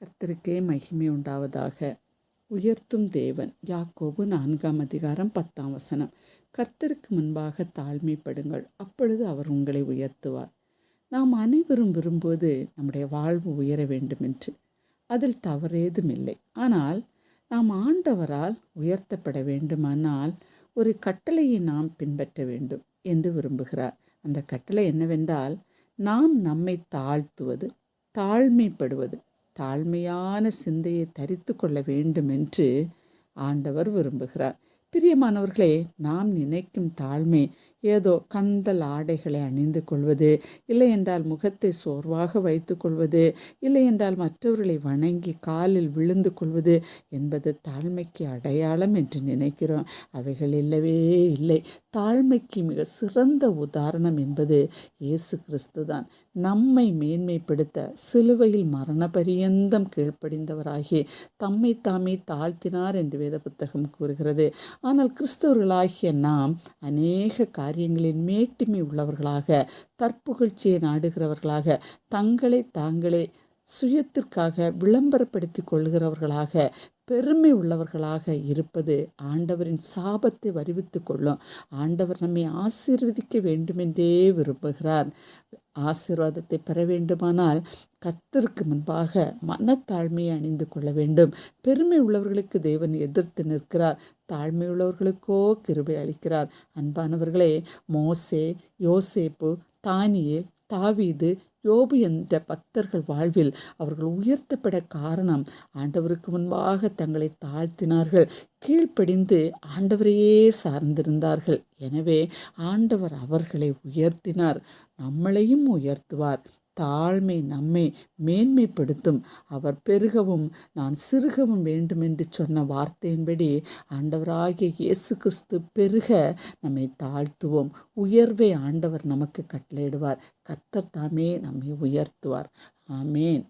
கர்த்தருக்கே மகிமை உண்டாவதாக. உயர்த்தும் தேவன் யாக்கோபு நான்காம் அதிகாரம் பத்தாம் வசனம். கர்த்தருக்கு முன்பாக தாழ்மைப்படுங்கள் அப்பொழுது அவர் உங்களை உயர்த்துவார். நாம் அனைவரும் விரும்புவது நம்முடைய வாழ்வு உயர வேண்டும் என்று அதில் தவறேதும் இல்லை ஆனால் நாம் ஆண்டவரால் உயர்த்தப்பட வேண்டுமானால் ஒரு கட்டளையை நாம் பின்பற்ற வேண்டும் என்று விரும்புகிறார். அந்த கட்டளை என்னவென்றால் நாம் நம்மை தாழ்த்துவது தாழ்மைப்படுவது தாழ்மையான சிந்தையை தரித்து கொள்ள வேண்டும் என்று ஆண்டவர் விரும்புகிறார். பிரியமானவர்களே நாம் நினைக்கும் தாழ்மை ஏதோ கந்தல் ஆடைகளை அணிந்து கொள்வது இல்லை என்றால் முகத்தை சோர்வாக வைத்து கொள்வது இல்லை என்றால் மற்றவர்களை வணங்கி காலில் விழுந்து கொள்வது என்பது தாழ்மைக்கு அடையாளம் என்று நினைக்கிறோம். அவைகள் இல்லவே இல்லை. தாழ்மைக்கு மிக சிறந்த உதாரணம் என்பது இயேசு கிறிஸ்து தான். நம்மை மேன்மைப்படுத்த சிலுவையில் மரண பரியந்தம் கீழ்ப்படிந்தவராகி தம்மை தாமே தாழ்த்தினார் என்று வேத புத்தகம் கூறுகிறது. ஆனால் கிறிஸ்தவர்களாகிய நாம் அநேக காரியங்களின் மேட்டுமை உள்ளவர்களாக தற்புகழ்ச்சியை நாடுகிறவர்களாக தங்களை தாங்களே சுயத்திற்காக விளம்பரப்படுத்தி கொள்கிறவர்களாக பெருமை உள்ளவர்களாக இருப்பது ஆண்டவரின் சாபத்தை வருவித்து கொள்ளும். ஆண்டவர் நம்மை ஆசீர்வதிக்க வேண்டுமென்றே விரும்புகிறார். ஆசீர்வாதத்தை பெற வேண்டுமானால் கத்தருக்கு முன்பாக மனத்தாழ்மையை அணிந்து கொள்ள வேண்டும். பெருமை உள்ளவர்களுக்கு தேவன் எதிர்த்து நிற்கிறார். தாழ்மை உள்ளவர்களுக்கோ கிருபை அளிக்கிறார். அன்பானவர்களே மோசே யோசேப்பு தானியேல் தாவீது யோபு என்ற பக்தர்கள் வாழ்வில் அவர்கள் உயர்த்தப்பட காரணம் ஆண்டவருக்கு முன்பாக தங்களை தாழ்த்தினார்கள் கீழ்ப்படிந்து ஆண்டவரையே சார்ந்திருந்தார்கள். எனவே ஆண்டவர் அவர்களை உயர்த்தினார் நம்மளையும் உயர்த்துவார். தாழ்மை நம்மை மேன்மைப்படுத்தும். அவர் பெருகவும் நான் சிறுகவும் வேண்டும் என்று சொன்ன வார்த்தையின்படி ஆண்டவராகிய இயேசு கிறிஸ்து பெருக நம்மை தாழ்த்துவோம். உயர்வை ஆண்டவர் நமக்கு கட்டளையிடுவார். கத்தர் தாமே நம்மை உயர்த்துவார். ஆமேன்.